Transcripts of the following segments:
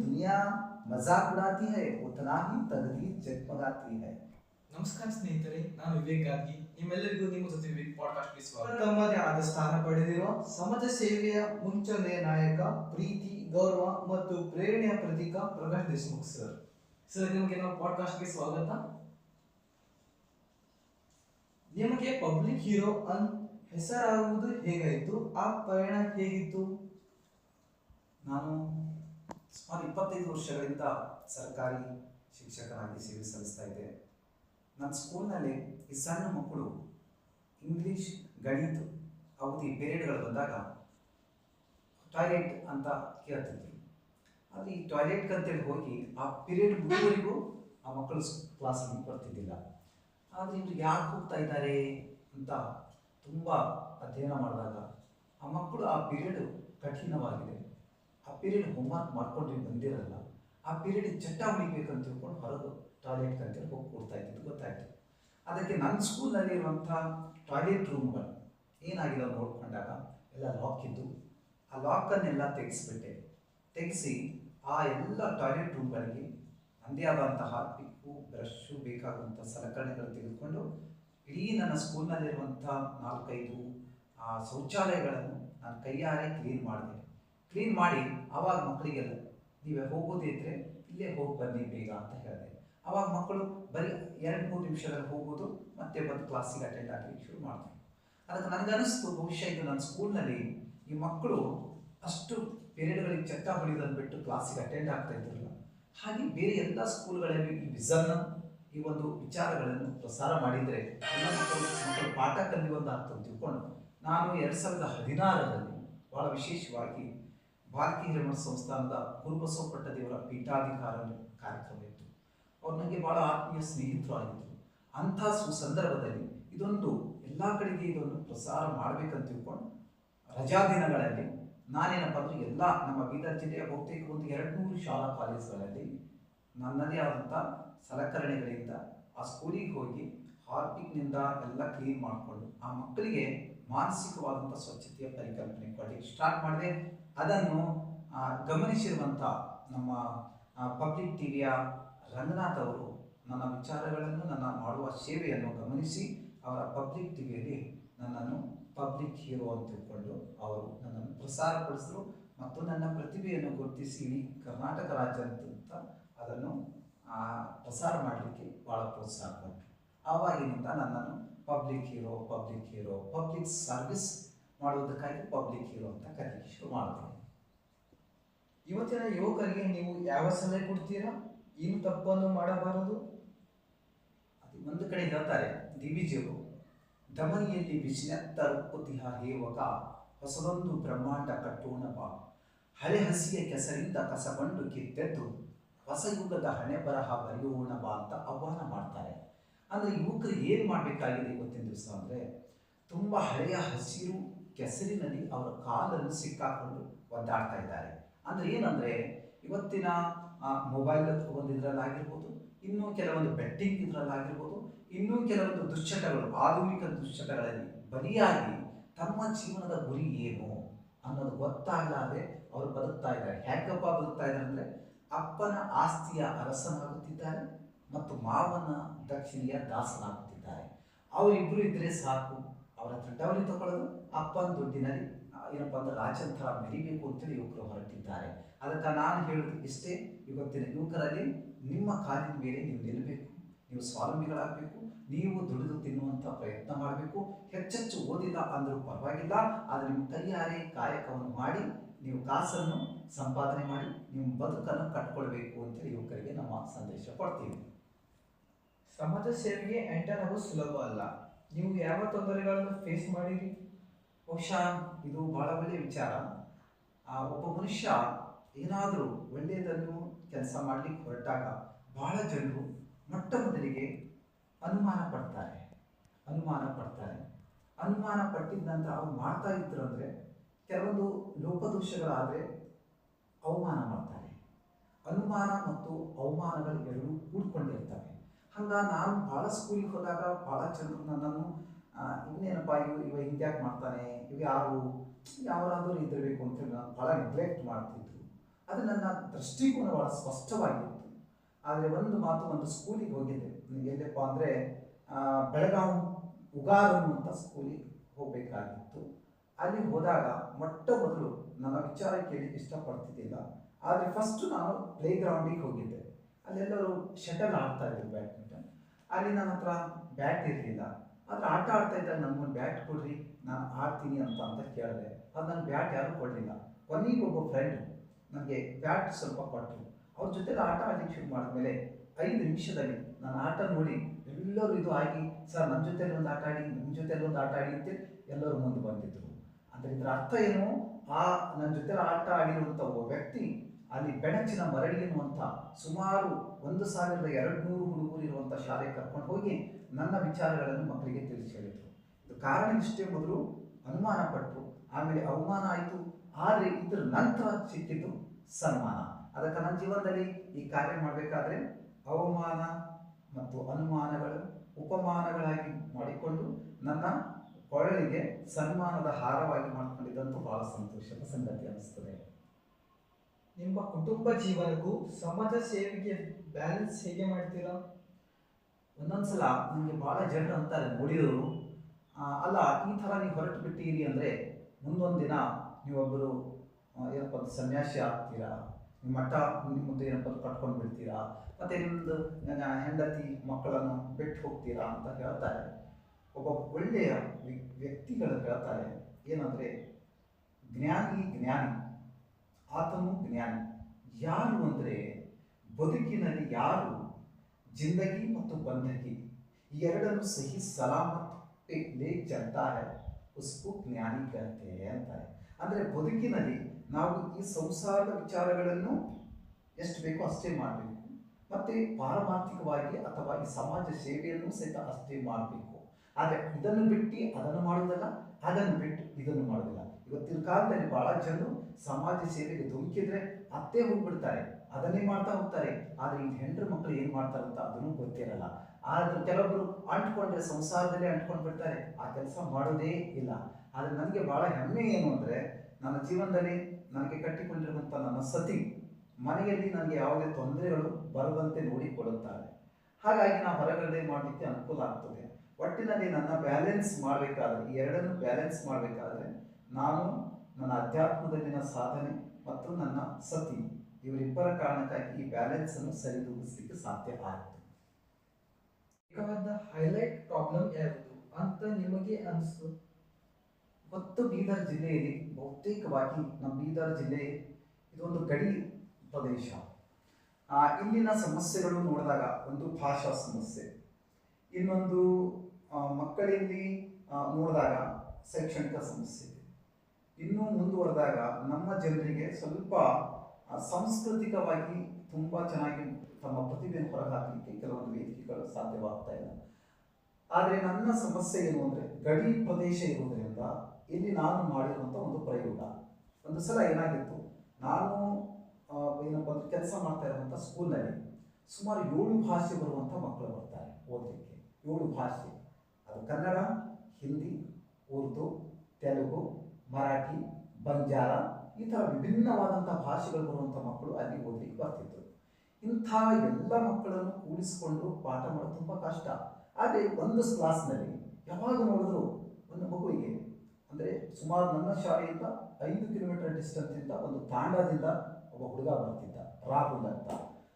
दुनिया मजाक उड़ाती है उतना ही तकदीर जगमगाती है ನಮಸ್ಕಾರ ಸ್ನೇಹಿತರೆ ನಾನು ವಿವೇಕ್ ಗಾದ್ಗಿ ನಿಮ್ಮೆಲ್ಲರಿಗೂ ನಿಮ್ಮ ಜೊತೆ ವಿವೇಕ್ ಪಾಡ್ಕಾಸ್ಟ್ಗೆ ಸ್ವಾಗತ ತಮ್ಮದೇ ಆದ ಸ್ಥಾನ ಪಡೆದಿರುವ ಸಮಾಜ ಸೇವೆಯ ಮುಂಚೂಣಿಯ ನಾಯಕ ಪ್ರೀತಿ ಗೌರವ ಮತ್ತು ಪ್ರೇರಣೆಯ ಪ್ರತೀಕ ಪ್ರಕಾಶ್ ದೇಶಮುಖ್ ಸರ್ ಸರ್ ನಿಮಗೆ ನಾವು ಪಾಡ್ಕಾಸ್ಟ್ಗೆ ಸ್ವಾಗತ ನಿಮಗೆ ಪಬ್ಲಿಕ್ ಹೀರೋ ಅಂತ ಹೆಸರಾಗುವುದು ಹೇಗಾಯಿತು ಆ ಪರಿಣಾಮ ಹೇಗಿತ್ತು ನಾನು ಸುಮಾರು ಇಪ್ಪತ್ತೈದು ವರ್ಷಗಳಿಂದ ಸರ್ಕಾರಿ ಶಿಕ್ಷಕನಾಗಿ ಸೇವೆ ಸಲ್ಲಿಸ್ತಾ ಇದ್ದೆ. ನನ್ನ ಸ್ಕೂಲ್ನಲ್ಲಿ ಈ ಸಣ್ಣ ಮಕ್ಕಳು ಇಂಗ್ಲೀಷ್, ಗಣಿತ ಅವಧಿ ಪೀರಿಯಡ್ಗಳು ಬಂದಾಗ ಟಾಯ್ಲೆಟ್ ಅಂತ ಕೇಳ್ತಿದ್ವಿ ಆದರೆ ಈ ಟಾಯ್ಲೆಟ್ಗೆ ಅಂತೇಳಿ ಹೋಗಿ ಆ ಪೀರಿಯಡ್ ಮುಗಿಯುವವರೆಗೂ ಆ ಮಕ್ಕಳು ಕ್ಲಾಸಲ್ಲಿ ಬರ್ತಿದ್ದಿಲ್ಲ. ಆದರೆ ಇವರು ಯಾಕೆ ಹೋಗ್ತಾ ಇದ್ದಾರೆ ಅಂತ ತುಂಬ ಅಧ್ಯಯನ ಮಾಡಿದಾಗ ಆ ಮಕ್ಕಳು ಆ ಪೀರಿಯಡ್ ಕಠಿಣವಾಗಿದೆ. ಆ ಪೀರಿಯಡ್ ಹೋಮ್ವರ್ಕ್ ಮಾಡ್ಕೊಂಡು ಬಂದಿರಲ್ಲ ಆ ಪೀರಿಯಡ್ ಚಟ್ಟ ಅಂತ ತಿಳ್ಕೊಂಡು ಹೊರಗೆ ಟಾಯ್ಲೆಟ್ ಅಂತೇಳಿ ಹೋಗಿ ಕೊಡ್ತಾ ಇದ್ದಿದ್ದು, ಗೊತ್ತಾಯ್ತು. ಅದಕ್ಕೆ ನನ್ನ ಸ್ಕೂಲ್ನಲ್ಲಿ ಇರುವಂಥ ಟಾಯ್ಲೆಟ್ ರೂಮ್ಗಳು ಏನಾಗಿದೆ ಅಂತ ನೋಡ್ಕೊಂಡಾಗ ಎಲ್ಲ ಲಾಕ್ ಇದ್ದು, ಆ ಲಾಕನ್ನೆಲ್ಲ ತೆಗೆಸ್ಬಿಟ್ಟೆ. ತೆಗೆಸಿ ಆ ಎಲ್ಲ ಟಾಯ್ಲೆಟ್ ರೂಮ್ಗಳಿಗೆ ನನ್ನದೇ ಆದಂತಹ ಪಿಕ್ಕು ಬ್ರಷು ಬೇಕಾಗುವಂಥ ಸಲಕರಣೆಗಳು ತೆಗೆದುಕೊಂಡು ಇಡೀ ನನ್ನ ಸ್ಕೂಲ್ನಲ್ಲಿರುವಂಥ ನಾಲ್ಕೈದು, ಆ ಶೌಚಾಲಯಗಳನ್ನು ನಾನು ಕೈಯಾರೆ ಕ್ಲೀನ್ ಮಾಡಿದೆ. ಕ್ಲೀನ್ ಮಾಡಿ ಆವಾಗ ಮಕ್ಕಳಿಗೆಲ್ಲ ನೀವೇ ಹೋಗೋದಿದ್ರೆ ಇಲ್ಲೇ ಹೋಗಿ ಬನ್ನಿ ಬೇಗ ಅಂತ ಹೇಳಿದೆ. ಆವಾಗ ಮಕ್ಕಳು ಬರೀ ಎರಡು ಮೂರು ನಿಮಿಷದಲ್ಲಿ ಹೋಗೋದು, ಮತ್ತೆ ಬಂದು ಕ್ಲಾಸಿಗೆ ಅಟೆಂಡ್ ಆಗಲಿಕ್ಕೆ ಶುರು ಮಾಡ್ತಾರೆ. ಅದಕ್ಕೆ ನನಗನ್ನಿಸ್ತು ಬಹುಶಃ ಇದು ನನ್ನ ಸ್ಕೂಲ್ನಲ್ಲಿ ಈ ಮಕ್ಕಳು ಅಷ್ಟು ಪೀರಿಯಡ್ಗಳಿಗೆ ಚಟ್ಟ ಹೊಡೆಯೋದನ್ನು ಬಿಟ್ಟು ಕ್ಲಾಸಿಗೆ ಅಟೆಂಡ್ ಆಗ್ತಾ ಇದ್ರಲ್ಲ. ಹಾಗೆ ಬೇರೆ ಎಲ್ಲ ಸ್ಕೂಲ್ಗಳಲ್ಲಿ ಈ ವಿಸನ್ನ ಈ ಒಂದು ವಿಚಾರಗಳನ್ನು ಪ್ರಸಾರ ಮಾಡಿದರೆ, ಎಲ್ಲ ಮಕ್ಕಳು ಮಕ್ಕಳು ಪಾಠ ಅಂತ ತಿಳ್ಕೊಂಡು, ನಾನು ಎರಡು ಸಾವಿರದ ಹದಿನಾರರಲ್ಲಿ ಬಹಳ ವಿಶೇಷವಾಗಿ ಭಾರತೀಯ ಹಿರಮಠ ಸಂಸ್ಥಾನದ ಗುರುಬಸವಪಟ್ಟ ದೇವರ ಪೀಠಾಧಿಕಾರ ಕಾರ್ಯಕ್ರಮ ಇತ್ತು. ಅವ್ರು ನನಗೆ ಬಹಳ ಆತ್ಮೀಯ ಸ್ನೇಹಿತರು ಆಗಿದ್ದರು ಅಂಥ ಸುಸಂದರ್ಭದಲ್ಲಿ ಇದೊಂದು ಎಲ್ಲ ಕಡೆಗೆ ಇದೊಂದು ಪ್ರಸಾರ ಮಾಡಬೇಕಂತ ತಿಳ್ಕೊಂಡು ರಜಾ ದಿನಗಳಲ್ಲಿ ನಾನೇನಪ್ಪ ಅಂದ್ರೆ ಎಲ್ಲ ನಮ್ಮ ಬೀದರ್ ಜಿಲ್ಲೆಯ ಬಹುತೇಕ ಒಂದು ಎರಡು ನೂರು ಶಾಲಾ ಕಾಲೇಜುಗಳಲ್ಲಿ ನನ್ನದೇ ಆದಂಥ ಸಲಕರಣೆಗಳಿಂದ ಆ ಸ್ಕೂಲಿಗೆ ಹೋಗಿ ಹಾರ್ಪಿಕ್ನಿಂದ ಎಲ್ಲ ಕ್ಲೀನ್ ಮಾಡಿಕೊಂಡು ಆ ಮಕ್ಕಳಿಗೆ ಮಾನಸಿಕವಾದಂಥ ಸ್ವಚ್ಛತೆಯ ಪರಿಕಲ್ಪನೆ ಕೊಡಲಿಕ್ಕೆ ಸ್ಟಾರ್ಟ್ ಮಾಡಿದೆ. ಅದನ್ನು ಗಮನಿಸಿರುವಂಥ ನಮ್ಮ ಪಬ್ಲಿಕ್ ಟಿವಿಯ ರಂಗನಾಥ್ ಅವರು ನನ್ನ ವಿಚಾರಗಳನ್ನು, ನನ್ನ ಮಾಡುವ ಸೇವೆಯನ್ನು ಗಮನಿಸಿ ಅವರ ಪಬ್ಲಿಕ್ ಟಿವಿಯಲ್ಲಿ ನನ್ನನ್ನು ಪಬ್ಲಿಕ್ ಹೀರೋ ಅಂತ ತಿಳ್ಕೊಂಡು ಅವರು ನನ್ನನ್ನು ಪ್ರಸಾರಪಡಿಸಿದ್ರು ಮತ್ತು ನನ್ನ ಪ್ರತಿಭೆಯನ್ನು ಗುರುತಿಸಿ ಇಡೀ ಕರ್ನಾಟಕ ರಾಜ್ಯಾದ್ಯಂತ ಅದನ್ನು ಪ್ರಸಾರ ಮಾಡಲಿಕ್ಕೆ ಭಾಳ ಪ್ರೋತ್ಸಾಹ ಕೊಟ್ಟರು. ಆವಾಗಿನಿಂದ ನನ್ನನ್ನು public hero public hero, public service ಮಾಡುವುದಕ್ಕಾಗಿ ಪಬ್ಲಿಕ್ ಹೀರೋ ಅಂತ ಕರೀಲಿಕ್ಕೆ ಶುರು ಮಾಡ್ತೇನೆ ಇವತ್ತಿನ ಯುವಕರಿಗೆ ನೀವು ಯಾವ ಸಲಹೆ ಕೊಡ್ತೀರಾ? ಏನು ತಪ್ಪನ್ನು ಮಾಡಬಾರದು? ಅದು ಒಂದು ಕಡೆ ಹೇಳ್ತಾರೆ ದಿವಿಜಿಯವರು ದಮನಿಯಲ್ಲಿ ವಿಜ್ಞತ್ತ ಕುತಿಹ ಹೇವಕ, ಹೊಸದೊಂದು ಬ್ರಹ್ಮಾಂಡ ಬಾ. ಹಳೆ ಹಸಿಯ ಕೆಸರಿಂದ ಕಸಬಂಡು ಕಿತ್ತೆದ್ದು ಹೊಸ ಯುಗದ ಹಣೆ ಬರಹ ಬರೆಯೋಣ ಬಾ ಅಂತ ಆಹ್ವಾನ ಮಾಡ್ತಾರೆ. ಅಂದರೆ ಯುವಕರು ಏನು ಮಾಡಬೇಕಾಗಿದೆ ಇವತ್ತಿನ ದಿವಸ ಅಂದರೆ ತುಂಬ ಹಳೆಯ ಹಸಿರು ಕೆಸರಿನಲ್ಲಿ ಅವರ ಕಾಲನ್ನು ಸಿಕ್ಕಾಕೊಂಡು ಒದ್ದಾಡ್ತಾ ಇದ್ದಾರೆ. ಅಂದರೆ ಏನಂದರೆ, ಇವತ್ತಿನ ಮೊಬೈಲ್ ಒಂದು ಇದರಲ್ಲಾಗಿರ್ಬೋದು ಇನ್ನೂ ಕೆಲವೊಂದು ಬೆಟ್ಟಿಂಗ್ ಇದರಲ್ಲಾಗಿರ್ಬೋದು, ಇನ್ನೂ ಕೆಲವೊಂದು ದುಶ್ಚಟಗಳು, ಆಧುನಿಕ ದುಶ್ಚಟಗಳಲ್ಲಿ ಬಲಿಯಾಗಿ ತಮ್ಮ ಜೀವನದ ಗುರಿ ಏನು ಅನ್ನೋದು ಗೊತ್ತಾಗಲಾದೆ ಅವರು ಬದುಕ್ತಾ ಇದ್ದಾರೆ. ಹೇಗಪ್ಪ ಬದುಕ್ತಾ ಇದ್ದಾರೆ ಅಂದರೆ ಅಪ್ಪನ ಆಸ್ತಿಯ ಅರಸನಾಗುತ್ತಿದ್ದಾರೆ ಮತ್ತು ಮಾವನ ದಕ್ಷಿಣೆಯ ದಾಸನಾಗುತ್ತಿದ್ದಾರೆ. ಅವರಿಬ್ಬರು ಇದ್ದರೆ ಸಾಕು ಅವರ ಡವರಿ ತಗೊಳ್ಳೋದು ಅಪ್ಪನ ದುಡ್ಡಿನಲ್ಲಿ ಏನಪ್ಪ ಅಂದ್ರೆ ರಾಜನ ಥರ ಮೆರಿಬೇಕು ಅಂತೇಳಿ ಯುವಕರು ಹೊರಟಿದ್ದಾರೆ. ಅದಕ್ಕೆ ನಾನು ಹೇಳೋದು ಇಷ್ಟೇ, ಇವತ್ತಿನ ಯುವಕರಲ್ಲಿ ನಿಮ್ಮ ಕಾಲಿನ ಮೇಲೆ ನೀವು ನಿಲ್ಲಬೇಕು, ನೀವು ಸ್ವಾವಲಂಬಿಗಳಾಗಬೇಕು, ನೀವು ದುಡಿದು ತಿನ್ನುವಂಥ ಪ್ರಯತ್ನ ಮಾಡಬೇಕು. ಹೆಚ್ಚೆಚ್ಚು ಓದಿಲ್ಲ ಅಂದರೂ ಪರವಾಗಿಲ್ಲ, ಆದರೆ ನಿಮ್ಮ ಕೈಯಾರೆ ಕಾಯಕವನ್ನು ಮಾಡಿ, ನೀವು ಕಾಸನ್ನು ಸಂಪಾದನೆ ಮಾಡಿ, ನಿಮ್ಮ ಬದುಕನ್ನು ಕಟ್ಕೊಳ್ಬೇಕು ಅಂತೇಳಿ ಯುವಕರಿಗೆ ನಮ್ಮ ಸಂದೇಶ ಕೊಡ್ತೀವಿ. ಸಮಾಜ ಸೇವೆಗೆ ಎಂಟರ್ ಆಗೋದು ಸುಲಭ ಅಲ್ಲ ನೀವು ಯಾವ ತೊಂದರೆಗಳನ್ನು ಫೇಸ್ ಮಾಡಿರಿ? ಬಹುಶಃ ಇದು ಬಹಳ ಒಳ್ಳೆಯ ವಿಚಾರ. ಆ, ಒಬ್ಬ ಮನುಷ್ಯ ಏನಾದರೂ ಒಳ್ಳೆಯದನ್ನು ಕೆಲಸ ಮಾಡಲಿಕ್ಕೆ ಹೊರಟಾಗ ಬಹಳ ಜನರು ಮೊಟ್ಟ ಮೊದಲಿಗೆ ಅನುಮಾನ ಪಡ್ತಾರೆ. ಅನುಮಾನ ಪಡ್ತಾರೆ. ಅನುಮಾನ ಪಟ್ಟಿದ ನಂತರ ಅವ್ರು ಮಾಡ್ತಾ ಇದ್ರು ಅಂದರೆ ಕೆಲವೊಂದು ಲೋಪದೋಷಗಳಾದರೆ ಅವಮಾನ ಮಾಡ್ತಾರೆ. ಅನುಮಾನ ಮತ್ತು ಅವಮಾನಗಳು ಎರಡೂ ಕೂಡ್ಕೊಂಡಿರ್ತವೆ. ಹಂಗ ನಾನು ಭಾಳ ಸ್ಕೂಲಿಗೆ ಹೋದಾಗ ಭಾಳ ಜನರು ನನ್ನನ್ನು ಇನ್ನೇನಪ್ಪ ಇವು ಇವ ಹಿಂಗ್ಯಾಕೆ ಮಾಡ್ತಾನೆ, ಇವ ಯಾರು ಯಾರಾದರೂ ಇದ್ದಿರಬೇಕು ಅಂತೇಳಿ ನಾನು ಭಾಳ ನೆಗ್ಲೆಕ್ಟ್ ಮಾಡ್ತಿದ್ರು. ಅದು ನನ್ನ ದೃಷ್ಟಿಕೋನ ಬಹಳ ಸ್ಪಷ್ಟವಾಗಿತ್ತು. ಆದರೆ ಒಂದು ಮಾತು ಒಂದು ಸ್ಕೂಲಿಗೆ ಹೋಗಿದ್ದೆ. ಎಲ್ಲಪ್ಪ ಅಂದರೆ ಬೆಳಗಾವಿ ಉಗಾರು ಅಂತ ಸ್ಕೂಲಿಗೆ ಹೋಗಬೇಕಾಗಿತ್ತು. ಅಲ್ಲಿ ಹೋದಾಗ ಮೊಟ್ಟ ಮೊದಲು ನನ್ನ ವಿಚಾರ ಕೇಳಿ ಇಷ್ಟಪಡ್ತಿದ್ದಿಲ್ಲ. ಆದರೆ ಫಸ್ಟ್ ನಾನು ಪ್ಲೇ ಗ್ರೌಂಡಿಗೆ ಹೋಗಿದ್ದೆ. ಅಲ್ಲೆಲ್ಲರೂ ಶಟಲ್ ಆಡ್ತಾ ಇದ್ರು ಬ್ಯಾಡ್ಮಿಂಟನ್. ಅಲ್ಲಿ ನನ್ನ ಹತ್ರ ಬ್ಯಾಟ್ ಇರಲಿಲ್ಲ. ಆದರೆ ಆಟ ಆಡ್ತಾ ಇದ್ದಾಗ ಬ್ಯಾಟ್ ಕೊಡ್ರಿ, ನಾನು ಆಡ್ತೀನಿ ಅಂತ ಅಂತ ಕೇಳಿದೆ. ಅದು ನನ್ನ ಬ್ಯಾಟ್ ಯಾರೂ ಕೊಡಲಿಲ್ಲ. ಕೊನೆಗೆ ಒಬ್ಬ ಫ್ರೆಂಡ್ ನನಗೆ ಬ್ಯಾಟ್ ಸ್ವಲ್ಪ ಕೊಟ್ಟರು ಅವ್ರ ಜೊತೆ ಆಟ ಆಡಲಿಕ್ಕೆ ಶುರು ಮಾಡಿದ್ಮೇಲೆ ಐದು ನಿಮಿಷದಲ್ಲಿ ನಾನು ಆಟ ನೋಡಿ ಎಲ್ಲರೂ ಇದು ಆಗಿ, ಸರ್ ನನ್ನ ಜೊತೆಲಿ ಒಂದು ಆಟ ಆಡಿ ನಿಮ್ಮ ಜೊತೆಲಿ ಒಂದು ಆಟ ಆಡಿ ಅಂತೇಳಿ ಎಲ್ಲರೂ ಮುಂದೆ ಬಂದಿದ್ರು. ಅಂದರೆ ಇದರ ಅರ್ಥ ಏನು? ಆ ನನ್ನ ಜೊತೆ ಆಟ ಆಡಿರುವಂಥ ಒಬ್ಬ ವ್ಯಕ್ತಿ ಅಲ್ಲಿ ಬೆಣಚಿನ ಮರಳಿ ಎನ್ನುವಂಥ ಸುಮಾರು ಒಂದು ಸಾವಿರದ ಎರಡು ನೂರು ಹುಡುಗರು ಇರುವಂಥ ಶಾಲೆಗೆ ಕರ್ಕೊಂಡು ಹೋಗಿ ನನ್ನ ವಿಚಾರಗಳನ್ನು ಮಕ್ಕಳಿಗೆ ತಿಳಿಸಿ ಹೇಳಿದರು. ಇದು ಕಾರಣ ಇಷ್ಟೇ ಮೊದಲು ಅನುಮಾನ ಪಟ್ಟು ಆಮೇಲೆ ಅವಮಾನ ಆಯಿತು. ಆದರೆ ಇದರ ನಂತರ ಸಿಕ್ಕಿದ್ದು ಸನ್ಮಾನ. ಅದಕ್ಕೆ ನನ್ನ ಜೀವನದಲ್ಲಿ ಈ ಕಾರ್ಯ ಮಾಡಬೇಕಾದ್ರೆ ಅವಮಾನ ಮತ್ತು ಅನುಮಾನಗಳು, ಉಪಮಾನಗಳಾಗಿ ಮಾಡಿಕೊಂಡು ನನ್ನ ಕೊರಳಿಗೆ ಸನ್ಮಾನದ ಹಾರವಾಗಿ ಮಾಡಿಕೊಂಡಿದ್ದಂತೂ ಬಹಳ ಸಂತೋಷದ ಸಂಗತಿ ಅನಿಸ್ತದೆ ನಿಮ್ಮ ಕುಟುಂಬ ಜೀವನಕ್ಕೂ ಸಮಾಜ ಸೇವೆಗೆ ಬ್ಯಾಲೆನ್ಸ್ ಹೇಗೆ ಮಾಡ್ತೀರಾ? ಒಂದೊಂದ್ಸಲ ನನಗೆ ಭಾಳ ಜನರು ಅಂತಾರೆ ನೋಡಿದವರು ಅಲ್ಲ, ಈ ಥರ ನೀವು ಹೊರಟು ಬಿಟ್ಟಿರಿ ಅಂದರೆ ಮುಂದೊಂದು ದಿನ ನೀವೊಬ್ಬರು ಏನಪ್ಪ ಸನ್ಯಾಸಿ ಆಗ್ತೀರಾ? ನಿಮ್ಮ ಮಠ ಮುಂದೆ ಏನಪ್ಪ ಕಟ್ಕೊಂಡು ಬಿಡ್ತೀರಾ ಮತ್ತು ನಿಮ್ಮದು ನನ್ನ ಹೆಂಡತಿ ಮಕ್ಕಳನ್ನು ಬಿಟ್ಟು ಹೋಗ್ತೀರಾ ಅಂತ ಹೇಳ್ತಾರೆ. ಒಬ್ಬ ಒಳ್ಳೆಯ ವ್ಯ- ವ್ಯಕ್ತಿಗಳು ಹೇಳ್ತಾರೆ, ಏನಂದರೆ ಜ್ಞಾನಿ ಜ್ಞಾನಿ. आतु ज्ञान यार अरे बदकू ज़िंदगी बंदगी सही सलामत एक ले चलता है उसको ज्ञानी कहते हैं अंतर अरे ना संसार विचार अस्े मत पारमार्थिकवा अथवा समाज सेवेनू सहित अस्े ಆದರೆ ಇದನ್ನು ಬಿಟ್ಟು ಅದನ್ನು ಮಾಡುವುದಲ್ಲ, ಅದನ್ನು ಬಿಟ್ಟು ಇದನ್ನು ಮಾಡುವುದಿಲ್ಲ. ಇವತ್ತಿನ ಕಾಲದಲ್ಲಿ ಬಹಳ ಜನರು ಸಮಾಜ ಸೇವೆಗೆ ಧುಮುಕಿದ್ರೆ ಅತ್ತೇ ಹೋಗ್ಬಿಡ್ತಾರೆ, ಅದನ್ನೇ ಮಾಡ್ತಾ ಹೋಗ್ತಾರೆ. ಆದರೆ ಈ ಹೆಂಡ್ರ ಮಕ್ಕಳು ಏನು ಮಾಡ್ತಾರೆ ಅಂತ ಅದನ್ನು ಗೊತ್ತಿರಲ್ಲ. ಆದ್ರೆ ಕೆಲವೊಬ್ಬರು ಅಂಟ್ಕೊಂಡ್ರೆ, ಸಂಸಾರದಲ್ಲಿ ಅಂಟ್ಕೊಂಡು ಬಿಡ್ತಾರೆ. ಆ ಕೆಲಸ ಮಾಡೋದೇ ಇಲ್ಲ. ಆದರೆ ನನಗೆ ಬಹಳ ಹೆಮ್ಮೆ ಏನು ಅಂದರೆ, ನನ್ನ ಜೀವನದಲ್ಲಿ ನನಗೆ ಕಟ್ಟಿಕೊಂಡಿರುವಂಥ ನನ್ನ ಸತಿ ಮನೆಯಲ್ಲಿ ನನಗೆ ಯಾವುದೇ ತೊಂದರೆಗಳು ಬರದಂತೆ ನೋಡಿಕೊಳ್ಳುತ್ತಾರೆ. ಹಾಗಾಗಿ ನಾವು ಹೊರಗಡೆ ಮಾಡಲಿಕ್ಕೆ ಅನುಕೂಲ ಆಗ್ತದೆ. ಒಟ್ಟಿನಲ್ಲಿ ನನ್ನ ಬ್ಯಾಲೆನ್ಸ್ ಮಾಡಬೇಕಾದ್ರೆ ಈ ಎರಡನ್ನು ಬ್ಯಾಲೆನ್ಸ್ ಮಾಡಬೇಕಾದ್ರೆ ನಾನು ನನ್ನ ಅಧ್ಯಾತ್ಮದಲ್ಲಿನ ಸಾಧನೆ ಮತ್ತು ನನ್ನ ಸತಿ ಇವರಿಬ್ಬರ ಕಾರಣಕ್ಕಾಗಿ ಈ ಬ್ಯಾಲೆನ್ಸ್ ಅನ್ನು ಸರಿದೂಗಿಸಲಿಕ್ಕೆ ಸಾಧ್ಯ ಆಯಿತು. ಬೇಕಾದ ಹೈಲೈಟ್ ಪ್ರಾಬ್ಲಮ್ ಯಾವುದು ಅಂತ ನಿಮಗೆ ಅನಿಸ್ತು ಮತ್ತು ಬೀದರ್ ಜಿಲ್ಲೆಯಲ್ಲಿ ಬಹುತೇಕವಾಗಿ ನಮ್ಮ ಬೀದರ್ ಜಿಲ್ಲೆ ಇದೊಂದು ಗಡಿ ಪ್ರದೇಶ. ಆ, ಇಲ್ಲಿನ ಸಮಸ್ಯೆಗಳು ನೋಡಿದಾಗ ಒಂದು ಭಾಷಾ ಸಮಸ್ಯೆ ಇನ್ನೊಂದು ಮಕ್ಕಳಲ್ಲಿ ನೋಡಿದಾಗ ಶೈಕ್ಷಣಿಕ ಸಮಸ್ಯೆ ಇನ್ನೂ ಮುಂದುವರೆದಾಗ ನಮ್ಮ ಜನರಿಗೆ ಸ್ವಲ್ಪ ಸಾಂಸ್ಕೃತಿಕವಾಗಿ ತುಂಬ ಚೆನ್ನಾಗಿ ತಮ್ಮ ಪ್ರತಿಭೆಯನ್ನು ಹೊರಹಾಕಲಿಕ್ಕೆ ಕೆಲವೊಂದು ವೇದಿಕೆಗಳು ಸಾಧ್ಯವಾಗ್ತಾ ಇಲ್ಲ. ಆದರೆ ನನ್ನ ಸಮಸ್ಯೆ ಏನು ಅಂದರೆ, ಗಡಿ ಪ್ರದೇಶ ಇರುವುದರಿಂದ ಇಲ್ಲಿ ನಾನು ಮಾಡಿರುವಂಥ ಒಂದು ಪ್ರಯೋಗ. ಒಂದು ಸಲ ಏನಾಗಿತ್ತು, ನಾನು ಏನಪ್ಪ ಅಂದ್ರೆ ಕೆಲಸ ಮಾಡ್ತಾ ಇರುವಂಥ ಸ್ಕೂಲ್ನಲ್ಲಿ ಸುಮಾರು ಏಳು ಭಾಷೆ ಬರುವಂಥ ಮಕ್ಕಳು ಬರ್ತಾರೆ ಓದಲಿಕ್ಕೆ. ಏಳು ಭಾಷೆ. ಕನ್ನಡ, ಹಿಂದಿ, ಉರ್ದು, ತೆಲುಗು, ಮರಾಠಿ, ಬಂಜಾರ ಈ ಥರ ವಿಭಿನ್ನವಾದಂಥ ಭಾಷೆಗಳು ಬರುವಂಥ ಮಕ್ಕಳು ಅಲ್ಲಿ ಓದಲಿಕ್ಕೆ ಬರ್ತಿದ್ರು. ಇಂಥ ಎಲ್ಲ ಮಕ್ಕಳನ್ನು ಕೂಡಿಸಿಕೊಂಡು ಪಾಠ ಮಾಡೋದು ತುಂಬ ಕಷ್ಟ. ಆದರೆ ಒಂದು ಕ್ಲಾಸ್ನಲ್ಲಿ ಯಾವಾಗ ನೋಡಿದ್ರು ಒಂದು ಮಗುವಿಗೆ, ಅಂದರೆ ಸುಮಾರು ನನ್ನ ಶಾಲೆಯಿಂದ ಐದು ಕಿಲೋಮೀಟರ್ ಡಿಸ್ಟೆನ್ಸಿಂದ ಒಂದು ತಾಂಡದಿಂದ ಒಬ್ಬ ಹುಡುಗ ಬರ್ತಿದ್ದ, ರಾಹುಲ್ ಅಂತ.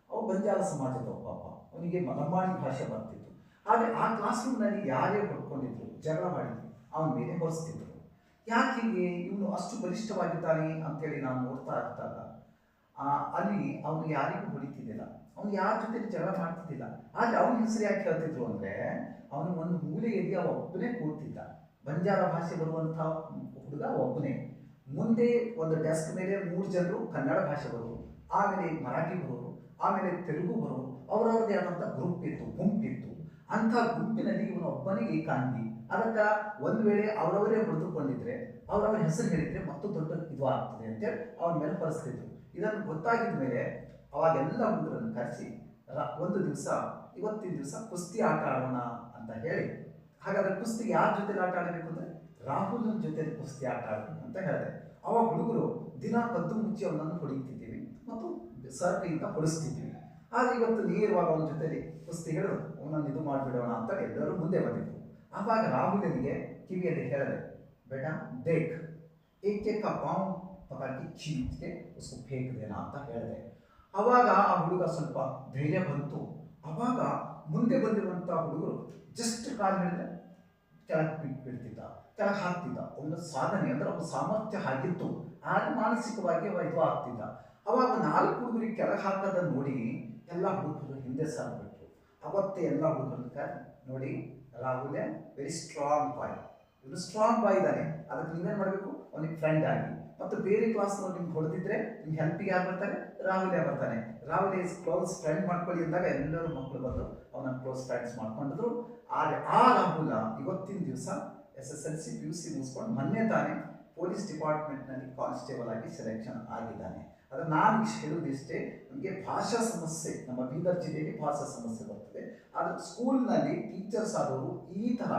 ಅವ ಬಂಜಾರ ಸಮಾಜದ ಪಾಪ. ಅವನಿಗೆ ಮಲಂಬಾಣಿ ಭಾಷೆ ಬರ್ತಿತ್ತು. ಆದರೆ ಆ ಕ್ಲಾಸ್ ರೂಮ್ನಲ್ಲಿ ಯಾರೇ ಹೊಡ್ಕೊಂಡಿದ್ರು, ಜಗಳ ಮಾಡಿದ್ರು ಅವನ ಮೇಲೆ ಹೊರಿಸ್ತಿದ್ರು. ಯಾಕೆ ಹೀಗೆ ಇವನು ಅಷ್ಟು ಬಲಿಷ್ಠವಾಗಿದ್ದಾನೆ ಅಂತೇಳಿ ನಾವು ನೋಡ್ತಾ ಇರ್ತಾಗ ಅಲ್ಲಿ ಅವನು ಯಾರಿಗೂ ಹೊಡಿತಿದ್ದಿಲ್ಲ. ಅವನು ಯಾರ ಜೊತೆ ಜಗಳ ಮಾಡ್ತಿದ್ದಿಲ್ಲ. ಆದರೆ ಅವನ ಹೆಸರು ಯಾಕೆ ಹೇಳ್ತಿದ್ರು ಅಂದರೆ, ಅವನು ಒಂದು ಮೂಲೆಯಲ್ಲಿ ಅವ ಒಬ್ಬನೇ ಕೂರ್ತಿದ್ದ. ಬಂಜಾರ ಭಾಷೆ ಬರುವಂಥ ಹುಡುಗ ಒಬ್ಬನೇ ಮುಂದೆ ಒಂದು ಡೆಸ್ಕ್ ಮೇಲೆ ಮೂರು ಜನರು ಕನ್ನಡ ಭಾಷೆ ಬರೋರು. ಆಮೇಲೆ ಮರಾಠಿ ಬರೋರು. ಆಮೇಲೆ ತೆಲುಗು ಬರೋರು. ಅವರವ್ರದ್ದೇ ಆದಂಥ ಗ್ರೂಪ್ ಇತ್ತು ಗುಂಪಿತ್ತು ಅಂಥ ಗುಂಪಿನಲ್ಲಿ ಇವನು ಒಬ್ಬನಿಗೆ ಕಾಂತಿ ಅದಕ್ಕೆ ಒಂದು ವೇಳೆ ಅವರವರೇ ಮೃತುಕೊಂಡಿದ್ರೆ ಅವರವರ ಹೆಸರು ಹೇಳಿದ್ರೆ ಮತ್ತು ದೊಡ್ಡ ಇದು ಆಗ್ತದೆ ಅಂತೇಳಿ ಅವನ ಮೇಲೆ ಪರಿಸ್ಥಿತಿ ಇದನ್ನು ಗೊತ್ತಾಗಿದ ಮೇಲೆ ಅವಾಗೆಲ್ಲ ಹುಡುಗರನ್ನು ಕರೆಸಿ ಒಂದು ದಿವಸ, ಇವತ್ತಿನ ದಿವಸ ಕುಸ್ತಿ ಆಟ ಆಡೋಣ ಅಂತ ಹೇಳಿ. ಹಾಗಾದ್ರೆ ಕುಸ್ತಿ ಯಾರ ಜೊತೆ ಆಟ ಆಡಬೇಕು ಅಂದ್ರೆ ರಾಹುಲನ ಜೊತೆ ಕುಸ್ತಿ ಆಟ ಆಡಬೇಕು ಅಂತ ಹೇಳಿದೆ. ಅವಾಗ ಹುಡುಗರು ದಿನ ಕದ್ದು ಮುಚ್ಚಿ ಅವನನ್ನು ಹೊಡಿತಿದ್ದೀವಿ ಮತ್ತು ಸರ್ಕಿಂತ ಕೈಯಿಂದ ಹೊಡಿಸ್ತಿದ್ವಿ ಆದರೆ ಇವತ್ತು ನೇರವಾಗಿ ಅವನ ಜೊತೆಲಿ ಕುಸ್ತಿ ಹಿಡಿದು ಅವನನ್ನು ಇದು ಮಾಡಿಬಿಡೋಣ ಅಂತ ಎಲ್ಲರೂ ಮುಂದೆ ಬಂದಿದ್ರು. ಆವಾಗ ರಾಹುಲನಿಗೆ ಕಿವಿಯಲ್ಲಿ ಹೇಳಿದೆ, ಬೇಡ ದೇಖ್ ಏಕೆ ಪಾವ್ ಪಕಡ್ಕಿ ಖೀಚ್ಗೆ ಉಸ್ಕು ಫೇಕ್ ಅಂತ ಹೇಳಿದೆ. ಅವಾಗ ಆ ಹುಡುಗ ಸ್ವಲ್ಪ ಧೈರ್ಯ ಬಂತು. ಅವಾಗ ಮುಂದೆ ಬಂದಿರುವಂಥ ಹುಡುಗರು ಜಸ್ಟ್ ಕಾಲು ಹಿಡಿದ್ರೆ ಕೆಳಗೆ ಬಿಟ್ಟು ಬಿಡ್ತಿದ್ದ ಕೆಳಗೆ ಹಾಕ್ತಿದ್ದ. ಒಂದು ಸಾಧನೆ ಅಂದ್ರೆ ಅವನ ಸಾಮರ್ಥ್ಯ ಆಗಿತ್ತು. ಆಗ ಮಾನಸಿಕವಾಗಿ ಇದು ಆಗ್ತಿದ್ದ. ಅವಾಗ ನಾಲ್ಕು ಹುಡುಗರಿಗೆ ಕೆಳಗೆ ಹಾಕ್ತದ ನೋಡಿ ಎಲ್ಲ ಹುಡುಗರು ಹಿಂದೆ ಸಾರ್ಬಿಟ್ರು ಅವತ್ತೇ ಎಲ್ಲ ಹುಡುಗರು ನೋಡಿ, ರಾಹುಲ್ ವೆರಿ ಸ್ಟ್ರಾಂಗ್ ಬಾಯ್ ಇವನು ಸ್ಟ್ರಾಂಗ್ ಬಾಯ್ ಇದ್ದಾನೆ. ಅದಕ್ಕೆ ನೀವೇನು ಮಾಡಬೇಕು? ಅವನಿಗೆ ಫ್ರೆಂಡ್ ಆಗಿ. ಮತ್ತು ಬೇರೆ ಕ್ಲಾಸ್ನವ್ರು ನಿಮ್ಗೆ ಹೊಡೆದಿದ್ರೆ ನಿಮ್ಗೆ ಹೆಲ್ಪಿಗೆ ಯಾರು ಬರ್ತಾರೆ? ರಾಹುಲ್ ಬರ್ತಾನೆ? ರಾಹುಲ್ ಇಸ್ ಕ್ಲೋಸ್ ಫ್ರೆಂಡ್ ಮಾಡ್ಕೊಳ್ಳಿ ಅಂದಾಗ ಎಲ್ಲರೂ ಮಕ್ಕಳು ಬಂದು ಅವನ ಕ್ಲೋಸ್ ಫ್ರೆಂಡ್ಸ್ ಮಾಡ್ಕೊಂಡಿದ್ರು ಆ ರಾಹುಲ ಇವತ್ತಿನ ದಿವಸ S S L C P U C ಮುಗಿಸ್ಕೊಂಡು ಮೊನ್ನೆ ತಾನೇ ಪೊಲೀಸ್ ಡಿಪಾರ್ಟ್ಮೆಂಟ್ನಲ್ಲಿ ಕಾನ್ಸ್ಟೇಬಲ್ ಆಗಿ ಸೆಲೆಕ್ಷನ್ ಆಗಿದ್ದಾನೆ. ಆದರೆ ನಾನು ಇಷ್ಟು ಹೇಳುವುದಿಷ್ಟೇ ನಮಗೆ ಭಾಷಾ ಸಮಸ್ಯೆ, ನಮ್ಮ ಬೀದರ್ ಜಿಲ್ಲೆಯಲ್ಲಿ ಭಾಷಾ ಸಮಸ್ಯೆ ಬರ್ತದೆ. ಆದರೆ ಸ್ಕೂಲ್ನಲ್ಲಿ ಟೀಚರ್ಸ್ ಆದವರು ಈ ಥರ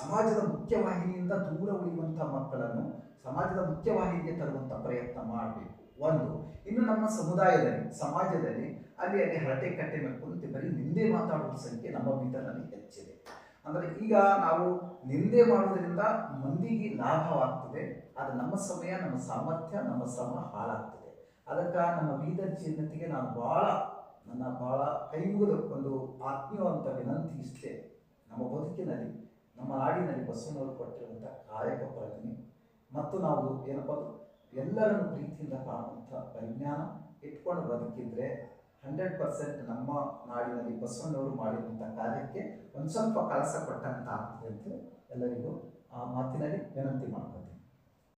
ಸಮಾಜದ ಮುಖ್ಯವಾಹಿನಿಯಿಂದ ದೂರ ಉಳಿಯುವಂಥ ಮಕ್ಕಳನ್ನು ಸಮಾಜದ ಮುಖ್ಯವಾಹಿನಿಗೆ ತರುವಂಥ ಪ್ರಯತ್ನ ಮಾಡಬೇಕು. ಒಂದು, ಇನ್ನು ನಮ್ಮ ಸಮುದಾಯದಲ್ಲಿ, ಸಮಾಜದಲ್ಲಿ ಅಲ್ಲಿ ಅಲ್ಲಿ ಹರಟೆ ಕಟ್ಟೆ ಮೇಲೆ ಕುಂತು ಬರೀ ನಿಂದೆ ಮಾತಾಡುವ ಸಂಖ್ಯೆ ನಮ್ಮ ಬೀದರ್ನಲ್ಲಿ ಹೆಚ್ಚಿದೆ. ಅಂದರೆ ಈಗ ನಾವು ನಿಂದೆ ಮಾಡೋದ್ರಿಂದ ಮಂದಿಗೆ ಲಾಭವಾಗ್ತದೆ, ಆದರೆ ನಮ್ಮ ಸಮಯ, ನಮ್ಮ ಸಾಮರ್ಥ್ಯ, ನಮ್ಮ ಶ್ರಮ ಹಾಳಾಗ್ತದೆ. ಅದಕ್ಕೆ ನಮ್ಮ ಬೀದರ್ ಜನತೆಗೆ ನಾನು ಭಾಳ, ನನ್ನ ಭಾಳ ಕೈ ಮುಗಿದ ಒಂದು ಆತ್ಮೀಯವಂತ ವಿನಂತಿ ಇಷ್ಟೇ. ನಮ್ಮ ಬದುಕಿನಲ್ಲಿ, ನಮ್ಮ ನಾಡಿನಲ್ಲಿ ಬಸವನವರು ಕೊಟ್ಟಿರುವಂಥ ಕಾಯಕ ಪ್ರಜ್ಞೆ ಮತ್ತು ನಾವು ಏನಪ್ಪ ಎಲ್ಲರನ್ನು ಪ್ರೀತಿಯಿಂದ ಕಾಣುವಂಥ ಪರಿಜ್ಞಾನ ಇಟ್ಕೊಂಡು ಬದುಕಿದ್ರೆ ಹಂಡ್ರೆಡ್ ಪರ್ಸೆಂಟ್ ನಮ್ಮ ನಾಡಿನಲ್ಲಿ ಬಸವಣ್ಣವರು ಮಾಡಿರುವಂಥ ಕಾರ್ಯಕ್ಕೆ ಒಂದು ಸ್ವಲ್ಪ ಕಳಸ ಕೊಟ್ಟಂತ ಆಗ್ತದೆ ಅಂತ ಎಲ್ಲರಿಗೂ ಆ ಮಾತಿನಲ್ಲಿ ವಿನಂತಿ ಮಾಡ್ಕೊತೀನಿ